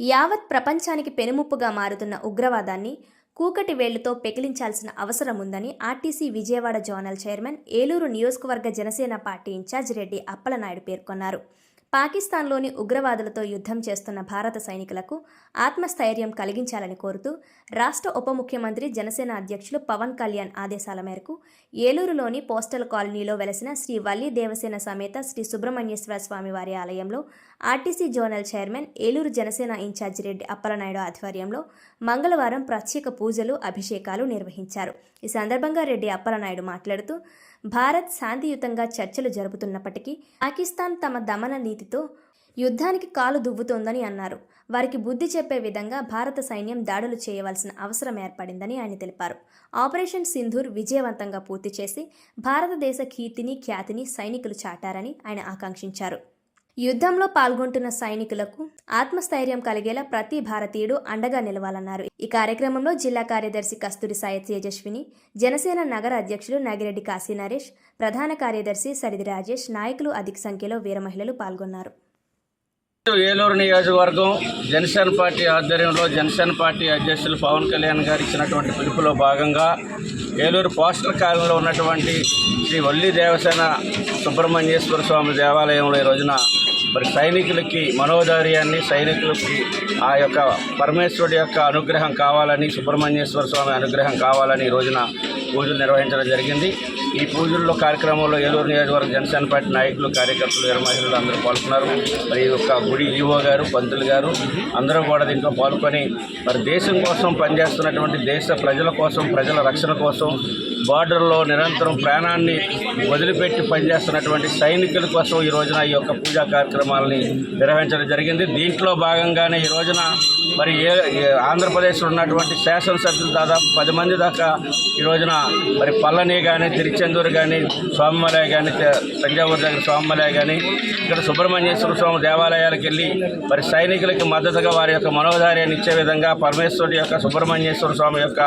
యావత్ ప్రపంచానికి పెనుముప్పుగా మారుతున్న ఉగ్రవాదాన్ని కూకటి వేళ్ళతో పెకిలించాల్సిన అవసరం ఉందని RTC Vijayawada zonal chairman Eluru నియోజకవర్గ జనసేన పార్టీ ఇన్ఛార్జ్ రెడ్డి అప్పలనాయుడు పేర్కొన్నారు. పాకిస్తాన్లోని ఉగ్రవాదులతో యుద్ధం చేస్తున్న భారత సైనికులకు ఆత్మస్థైర్యం కలిగించాలని కోరుతూ రాష్ట్ర ఉప ముఖ్యమంత్రి జనసేన అధ్యక్షులు పవన్ కళ్యాణ్ ఆదేశాల మేరకు ఏలూరులోని పోస్టల్ కాలనీలో వెలసిన శ్రీ వల్లి దేవసేన సమేత శ్రీ సుబ్రహ్మణ్యేశ్వర స్వామి వారి ఆలయంలో RTC zonal chairman Eluru Janasena incharge Reddy Appalanaidu ఆధ్వర్యంలో మంగళవారం ప్రత్యేక పూజలు అభిషేకాలు నిర్వహించారు. ఈ సందర్భంగా రెడ్డి అప్పలనాయుడు మాట్లాడుతూ భారత్ శాంతియుతంగా చర్చలు జరుపుతున్నప్పటికీ పాకిస్తాన్ తమ దమన నీతితో యుద్ధానికి కాలు దువ్వుతోందని అన్నారు. వారికి బుద్ధి చెప్పే విధంగా భారత సైన్యం దాడులు చేయవలసిన అవసరం ఏర్పడిందని ఆయన తెలిపారు. ఆపరేషన్ సింధూర్ విజయవంతంగా పూర్తి చేసి భారతదేశ కీర్తిని ఖ్యాతిని సైనికులు చాటారని ఆయన ఆకాంక్షించారు. యుద్ధంలో పాల్గొంటున్న సైనికులకు ఆత్మస్థైర్యం కలిగేలా ప్రతి భారతీయుడు అండగా నిలవాలన్నారు. ఈ కార్యక్రమంలో జిల్లా కార్యదర్శి కస్తూరి సాయి తేజస్విని జనసేన నగర అధ్యక్షులు నాగిరెడ్డి కాశీ నరేష్ ప్రధాన కార్యదర్శి సరిది రాజేష్ నాయకులు అధిక సంఖ్యలో వీర మహిళలు పాల్గొన్నారు. ఏలూరు నియోజకవర్గం జనసేన పార్టీ ఆధ్వర్యంలో జనసేన పార్టీ అధ్యక్షులు పవన్ కళ్యాణ్ గారు ఇచ్చినటువంటి పిలుపులో భాగంగా ఏలూరు పోస్టల్ కాలంలో ఉన్నటువంటి శ్రీ వల్లి దేవసేన సుబ్రహ్మణ్యేశ్వర స్వామి దేవాలయంలో ఈ రోజున మరి సైనికులకి మనోధైర్యాన్ని సైనికులకి ఆ యొక్క పరమేశ్వరుడి యొక్క అనుగ్రహం కావాలని సుబ్రహ్మణ్యేశ్వర స్వామి అనుగ్రహం కావాలని ఈ రోజున పూజలు నిర్వహించడం జరిగింది. ఈ పూజల్లో కార్యక్రమంలో ఏలూరు నియోజకవర్గ జనసేన పార్టీ నాయకులు కార్యకర్తలు వీర మహిళలు అందరూ పాల్గొన్నారు. మరి ఈ యొక్క గుడి ఈవో గారు పంతులు గారు అందరూ కూడా దీంట్లో పాల్గొని మరి దేశం కోసం పనిచేస్తున్నటువంటి దేశ ప్రజల కోసం ప్రజల రక్షణ కోసం బార్డర్లో నిరంతరం ప్రాణాన్ని వదిలిపెట్టి పనిచేస్తున్నటువంటి సైనికుల కోసం ఈ రోజున ఈ యొక్క పూజా కార్యక్రమాలని నిర్వహించడం జరిగింది. దీంట్లో భాగంగానే ఈ రోజున మరి ఏ ఆంధ్రప్రదేశ్లో ఉన్నటువంటి శాసనసభ్యులు దాదాపు పది మంది దాకా ఈ రోజున మరి పల్లని కానీ తిరుచెందూరు కానీ స్వామిమలయ కానీ తంజావూరు దగ్గర స్వామిమలయ కానీ ఇక్కడ సుబ్రహ్మణ్యేశ్వర స్వామి దేవాలయాలకు వెళ్ళి మరి సైనికులకి మద్దతుగా వారి యొక్క మనోధైర్యాన్ని ఇచ్చే విధంగా పరమేశ్వరుడి యొక్క సుబ్రహ్మణ్యేశ్వర స్వామి యొక్క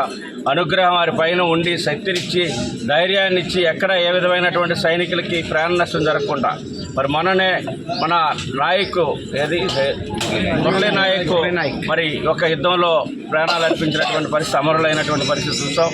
అనుగ్రహం వారి పైన ఉండి శక్తినిచ్చి ధైర్యాన్ని ఇచ్చి ఎక్కడ ఏ విధమైనటువంటి సైనికులకి ప్రాణ నష్టం జరగకుండా మరి మననే మన నాయకు ఏది? మురళీ నాయక్ మరి ఒక యుద్ధంలో ప్రాణాలు అర్పించినటువంటి పరిస్థితి అమరులైనటువంటి పరిస్థితి చూసాం.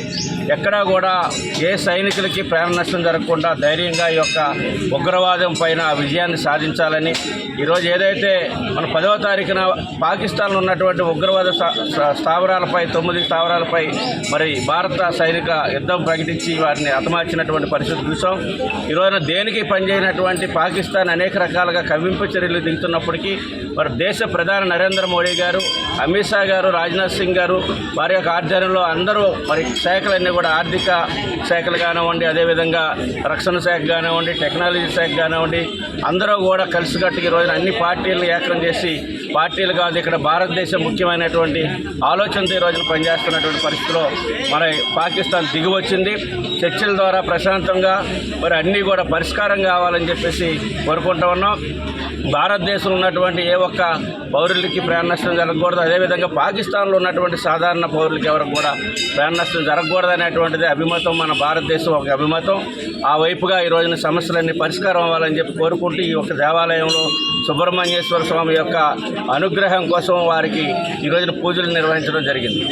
ఎక్కడా కూడా ఏ సైనికులకి ప్రాణ నష్టం జరగకుండా ధైర్యంగా ఈ యొక్క ఉగ్రవాదం పైన విజయాన్ని సాధించాలని. ఈరోజు ఏదైతే మన పదవ తారీఖున పాకిస్తాన్లో ఉన్నటువంటి ఉగ్రవాద స్థా- స్థా- స్థావరాలపై తొమ్మిది స్థావరాలపై మరి భారత సైనిక యుద్ధం ప్రకటించి వారిని హతమార్చినటువంటి పరిస్థితి చూసాం. ఈరోజున దేనికి పనిచేయనటువంటి పాకిస్తాన్ అనేక రకాలుగా కవ్వింపు చర్యలు దిగుతున్నప్పటికీ మరి దేశ ప్రధాని నరేంద్ర మోడీ గారు అమిత్ షా గారు రాజ్నాథ్ సింగ్ గారు వారి యొక్క ఆధ్వర్యంలో అందరూ మరి శాఖలన్నీ కూడా ఆర్థిక శాఖలు కానివ్వండి అదేవిధంగా రక్షణ శాఖ కానివ్వండి టెక్నాలజీ శాఖ కానివ్వండి అందరూ కూడా కలిసికట్టుగా ఈ రోజున అన్ని పార్టీలను ఏకం చేసి పార్టీలు కాదు ఇక్కడ భారతదేశం ముఖ్యమైనటువంటి ఆలోచనతో ఈ రోజున పనిచేస్తున్నటువంటి పరిస్థితిలో మన పాకిస్తాన్ దిగువచ్చింది చర్చల ద్వారా ప్రశాంతంగా మరి అన్నీ కూడా పరిష్కారం కావాలని చెప్పేసి కోరుకుంటూ ఉన్నాం. భారతదేశంలో ఉన్నటువంటి ఏ ఒక్క పౌరులకి ప్రాణ నష్టం జరగకూడదు. అదేవిధంగా పాకిస్తాన్లో ఉన్నటువంటి సాధారణ పౌరులకి ఎవరికి కూడా ప్రాణ నష్టం జరగకూడదు అనేటువంటిది అభిమతం మన భారతదేశం ఒక అభిమతం. ఆ వైపుగా ఈ రోజున సమస్యలన్నీ పరిష్కారం అవ్వాలని చెప్పి కోరుకుంటూ ఈ యొక్క దేవాలయంలో సుబ్రహ్మణ్యేశ్వర స్వామి యొక్క అనుగ్రహం కోసం వారికి ఈ రోజున పూజలు నిర్వహించడం జరిగింది.